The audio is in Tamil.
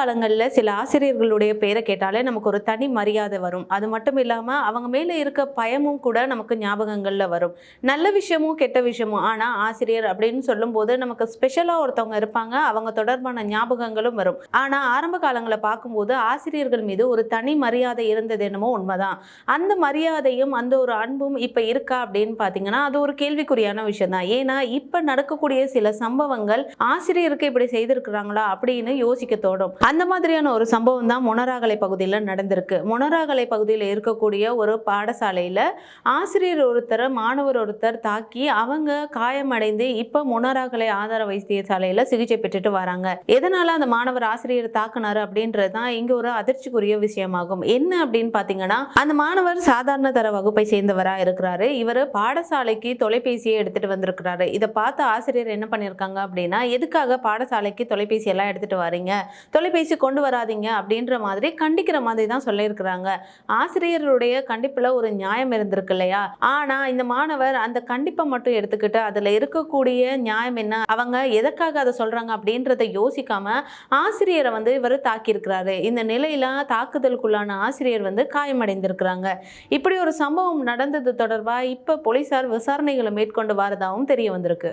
காலங்களில் சில ஆசிரியர்களுடைய பேரை கேட்டாலே நமக்கு ஒரு தனி மரியாதை வரும். அது மட்டும் இல்லாமல் அவங்க மேலே இருக்க பயமும் கூட நமக்கு ஞாபகங்களில் வரும். நல்ல விஷயமும் கெட்ட விஷயமும். ஆனால் ஆசிரியர் அப்படின்னு சொல்லும்போது நமக்கு ஸ்பெஷலாக ஒருத்தவங்க இருப்பாங்க. அவங்க தொடர்பான ஞாபகங்களும் வரும். ஆனால் ஆரம்ப காலங்களை பார்க்கும்போது ஆசிரியர்கள் மீது ஒரு தனி மரியாதை இருந்தது என்னமோ உண்மைதான். அந்த மரியாதையும் அந்த ஒரு அன்பும் இப்போ இருக்கா அப்படின்னு பார்த்தீங்கன்னா அது ஒரு கேள்விக்குறியான விஷயம் தான் ஏன்னா இப்போ நடக்கக்கூடிய சில சம்பவங்கள் ஆசிரியருக்கு இப்படி செய்திருக்கிறாங்களா அப்படின்னு யோசிக்க தோடும் அந்த மாதிரியான ஒரு சம்பவம் தான் மொனராகலை பகுதியில் நடந்திருக்கு. மொனராகலை பகுதியில் இருக்கக்கூடிய ஒரு பாடசாலையில் ஆசிரியர் ஒருத்தர் மாணவர் ஒருத்தர் தாக்கி அவங்க காயமடைந்து இப்போ மொனராகலை ஆதார வைத்தியசாலையில் சிகிச்சை பெற்றுட்டு வராங்க. எதனால அந்த மாணவர் ஆசிரியர் தாக்குனாரு அப்படின்றது தான் இங்கே ஒரு அதிர்ச்சிக்குரிய விஷயமாகும். என்ன அப்படின்னு பார்த்தீங்கன்னா அந்த மாணவர் சாதாரண தர வகுப்பை சேர்ந்தவராக இருக்கிறாரு. இவர் பாடசாலைக்கு தொலைபேசியை எடுத்துட்டு வந்திருக்கிறாரு. இதை பார்த்து ஆசிரியர் என்ன பண்ணியிருக்காங்க அப்படின்னா எதுக்காக பாடசாலைக்கு தொலைபேசி எல்லாம் எடுத்துட்டு வரீங்க? தொலைபேசி கொண்டு வராதீங்க அப்படின்ற மாதிரி கண்டிக்கிற மாதிரி தான் சொல்லியிருக்கிறாங்க. ஆசிரியருடைய கண்டிப்பில் ஒரு நியாயம் இருந்திருக்கு இல்லையா? ஆனால் இந்த மாணவர் அந்த கண்டிப்பை மட்டும் எடுத்துக்கிட்டு அதில் இருக்கக்கூடிய நியாயம் என்ன? அவங்க எதற்காக அதை சொல்கிறாங்க அப்படின்றத யோசிக்காம ஆசிரியரை வந்து இவர் தாக்கியிருக்கிறாரு. இந்த நிலையில தாக்குதலுக்குள்ளான ஆசிரியர் வந்து காயமடைந்திருக்கிறாங்க. இப்படி ஒரு சம்பவம் நடந்தது தொடர்பாக இப்போ போலீசார் விசாரணைகளை மேற்கொண்டு வரதாகவும் தெரிய வந்திருக்கு.